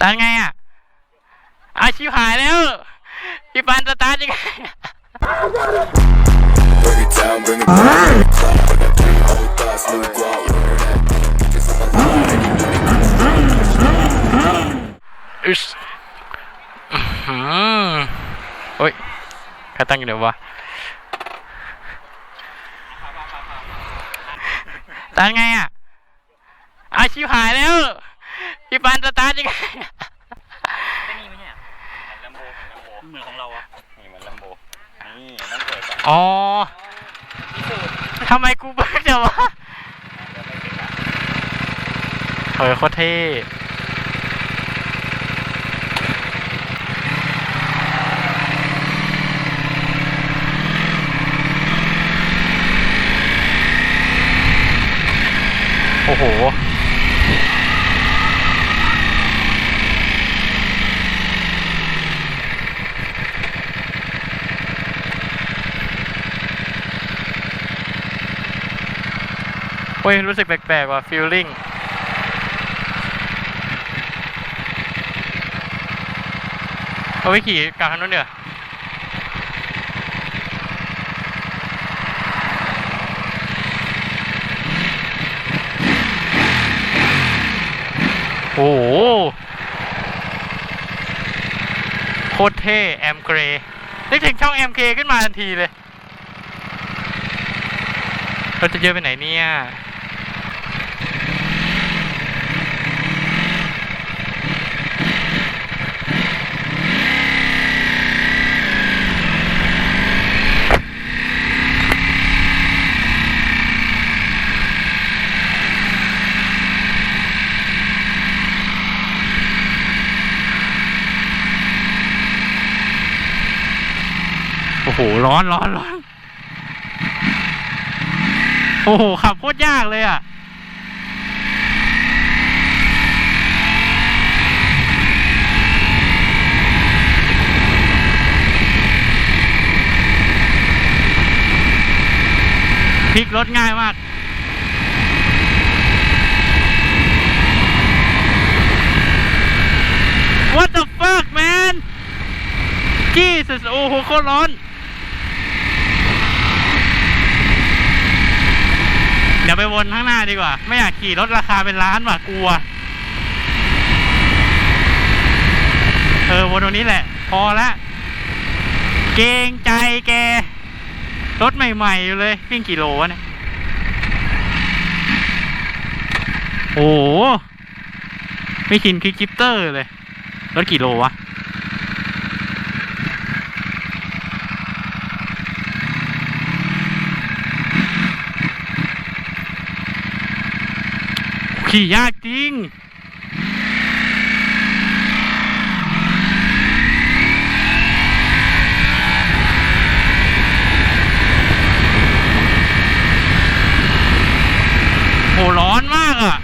ตานไงอะอาชิวหายแล้ว พี่ปันสตาร์ทยังไง Bring it down, bring it down. Clap, I got three whole thoughts, new guap. It's like a line. อึสอื้อหือโอ้ยใครตั้งอยู่เดี๋ยววะตานไงอะอาชิวหายแล้ว พี่ปันสตาร์ทยังไงก็นี่ไม่ใช่เหรอแลมโบเหมือนของเราอะนี่เหมือนแลมโบนี่ต้องเปิดก่อนอ๋อทำไมกูเบิกจังวะเฮ้ยโคตรเท่โอ้โห โอ้ย รู้สึกแปลกๆว่ะฟีลลิ่งเอาไปขี่กลางถนนเนีกว่ยโอ้โหโคตรเท่ แอมเกรนึกถึงช่อง MK ขึ้นมาทันทีเลย เราจะเยอะไปไหนเนี่ย อ้โห ร้อนร้อนร้อน โอ้โห ขับโคตรยากเลยอะ พลิกรถง่ายมาก What the fuck man Jesus โอ้โหโคตรร้อน ดี๋ยวไปวนข้างหน้าดีกว่า ไม่อยากขี่รถราคาเป็นล้านว่ะกลัว เออวนตรงนี้แหละ พอละ เกงใจแก รถใหม่ๆอยู่เลยวิ่งกี่โลวะเนี่ย โอ้โหไม่ชินคลิกกิปเตอร์เลย รถกี่โลวะ ขี่ยากจริง โหร้อนมากอะ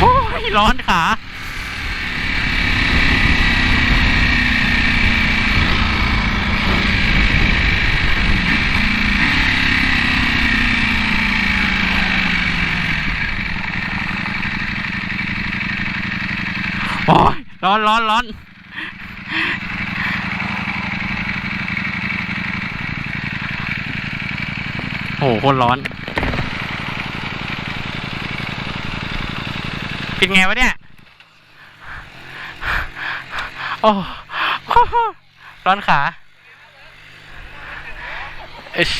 โอ้ย ร้อนขา โอ้ยร้อนร้อนร้อนโอ้โหคตรร้อน เป็นไงวะเนี่ย โอ้ร้อนขาเอช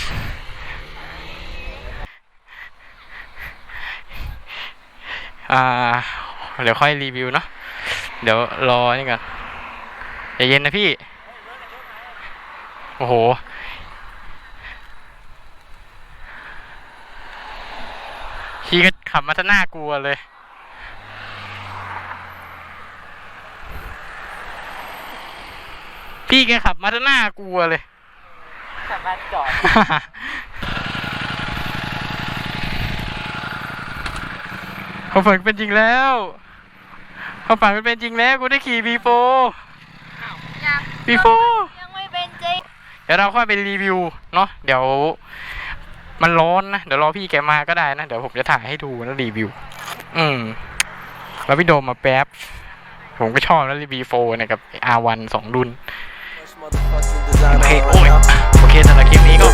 อ่า เดี๋ยวค่อยรีวิวเนาะ เดี๋ยวรอนี่ก่อนใจเย็นนะพี่ โอ้โห พี่ก็ขับมาซะน่ากลัวเลย พี่แกขับมาซะน่ากลัวเลยสามาจอดความฝันเป็นจริงแล้ว เขาฝันเป็นจริงแล้วกูได้ขี่วีโฟยังไม่เป็นจริง เดี๋ยวเราค่อยไปรีวิวเนาะเดี๋ยว มันร้อนนะ เดี๋ยวรอพี่แกมาก็ได้นะ เดี๋ยวผมจะถ่ายให้ดูแล้วรีวิว อืมแล้วพี่โดมมาแป๊บ ผมก็ชอบแล้วรีวีโนะกับ R1 สองรุ่นโอเคโอ้ยโอเคสำหรับคลิปนี้ก็